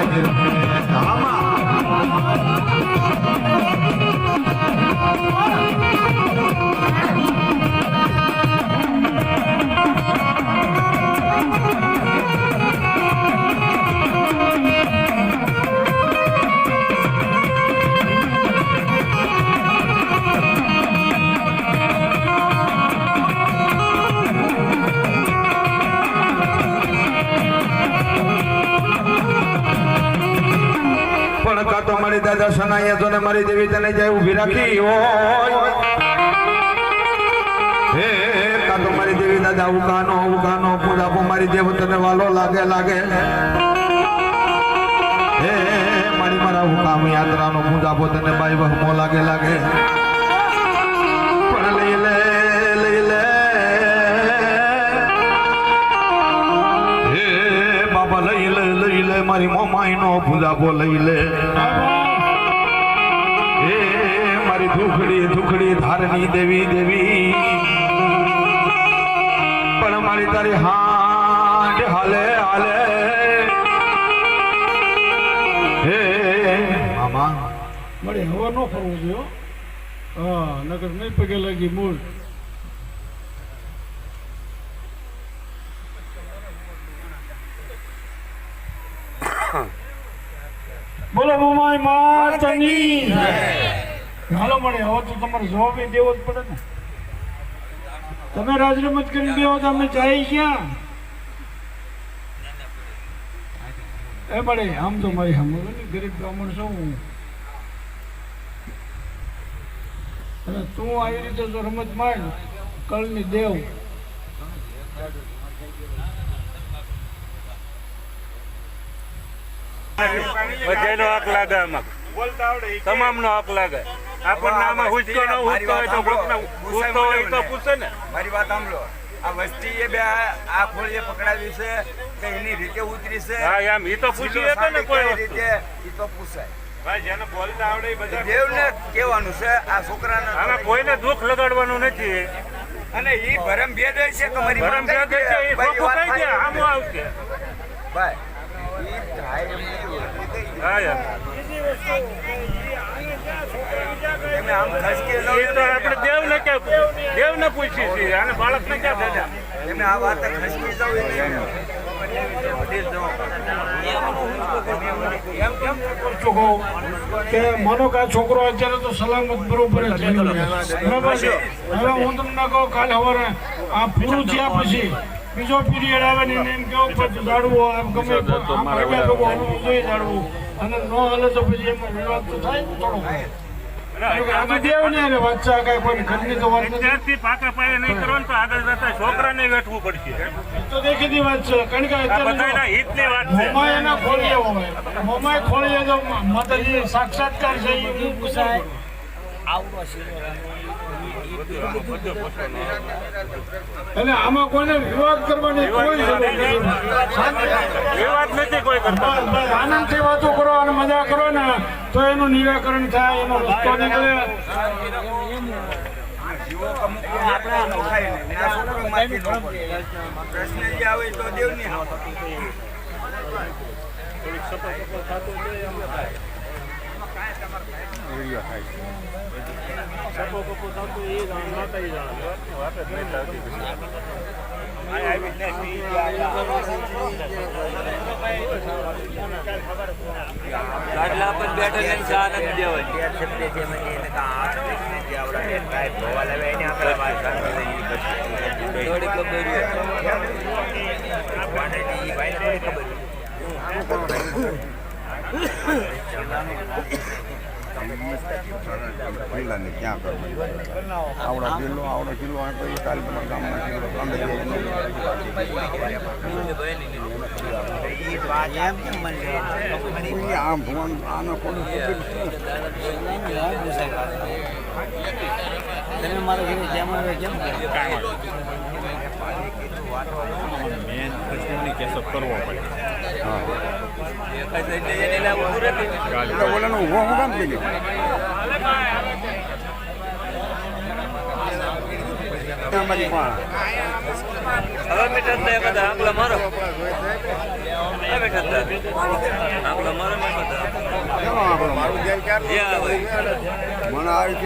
reminded પણ કાં મારી દાદા સનાયા તો મારી દેવી તને જાય ઊભી રાખી. હોય હે, કાં તો મારી દેવી દાદા, ઉકાનો ઉકાનો, પૂજાપો મારી દેવ તને વાલો લાગે લાગે. હે, મારી મારા હુકામ યાત્રાનો પૂજાપો તને બાઈ વહમો લાગે લાગે. નો લઈ લે. હે મારી ધૂખડી, ધુખડી ધારની દેવી દેવી. પણ મારી તારી હાડ હાલે હાલે. હે, મામા. મળે હવા ન ફરવું જોઈએ. હા. નગર નહીં પગે લાગી મૂળ. બોલો બુમાઈ માતની હાલો મળે હવે તો તમારે જવાબ દેવો જ પડે ને. તમે રાજરમત કરીને બેહો તો અમે જાય ક્યાં? એ મળે આમ તો મારી સામે ગરીબ બ્રાહ્મણ છું હું. અને તું આવી રીતે જો રમત માંડ કળની દેવ. બધાનો હક લાગે આમાં. તમામનો હક લાગે. આપણને આમાં હુસકો ન હુસકો હોય તો હુસકો હોય તો પૂછે ને. મારી વાત સાંભળો. આ વસ્તી એ બે આ ખોળીએ પકડાવી છે કે એની રીતે ઉતરી છે? હા એમ. એ તો પૂછી હતો ને કોઈ રીતે? એ તો પૂછાય. ભાઈ જેને બોલતા આવડે એ બધા દેવને કહેવાનું છે આ છોકરાને આમાં કોઈને દુઃખ લગાડવાનું નથી. અને ઈ ભરમ ભેદ છે કે મારી ભરમ ભેદ છે એ ભાઈ, કઈ દે આમ આવશે. ભાઈ ઈ થાય. હા યાર આપણે દેવને કે દેવને પૂછી છીએ બાળકને ક્યાં દાદા છોકરો અત્યારે તો સલામત બરોબર બરાબર હવે હું તમને કહું, કાલે સવારે આ પૂરું થયા પછી બીજો પીરિયડ આવે ને એને એમ કેવો પછી જાડવું એમ ગમે આમ જોઈએ જાડવું અને ન હાલે તો પછી એમાં વિવાદ તો થાય ને થોડો. દેવ ને કોઈ ઘરની તો વાત નથી. પાકા પાયે નહીં કરો તો આગળ જતા છોકરાને વેઠવું પડશે. તો દેખીતી વાત છે કારણ કે આ અત્યારે હિતની વાત છે. મોમાય એના ખોળીએ હોય. મોમાય ખોળીએ તો માતાજી સાક્ષાત્કાર છે એ હું પૂછાય અને આમાં કોઈને વિવાદ કરવાની કોઈ જરૂર નથી. કોઈ કરતા. આનંદથી વાતો કરો અને મજા કરો ને તો એનું નિરાકરણ થાય એનો રસ્તો નીકળે. જીવો અમુક આપણે ન ખાય ને આ છોકરો માંથી ન પડે. પ્રશ્ન જે આવે તો દેવની હાવ. ગાડલા પર બેઠા ને ચા નથી દેવાની થોડી ખબર પહેલાને ક્યાં કરવાનું આવડા કિલ્લો આવડો તમે મારા જેમ આવે કેમ એટલે ઓલાનો ઊભો હું કામ કરી હવે મીટર તો બધા આગલા મારો. આવે મને આવી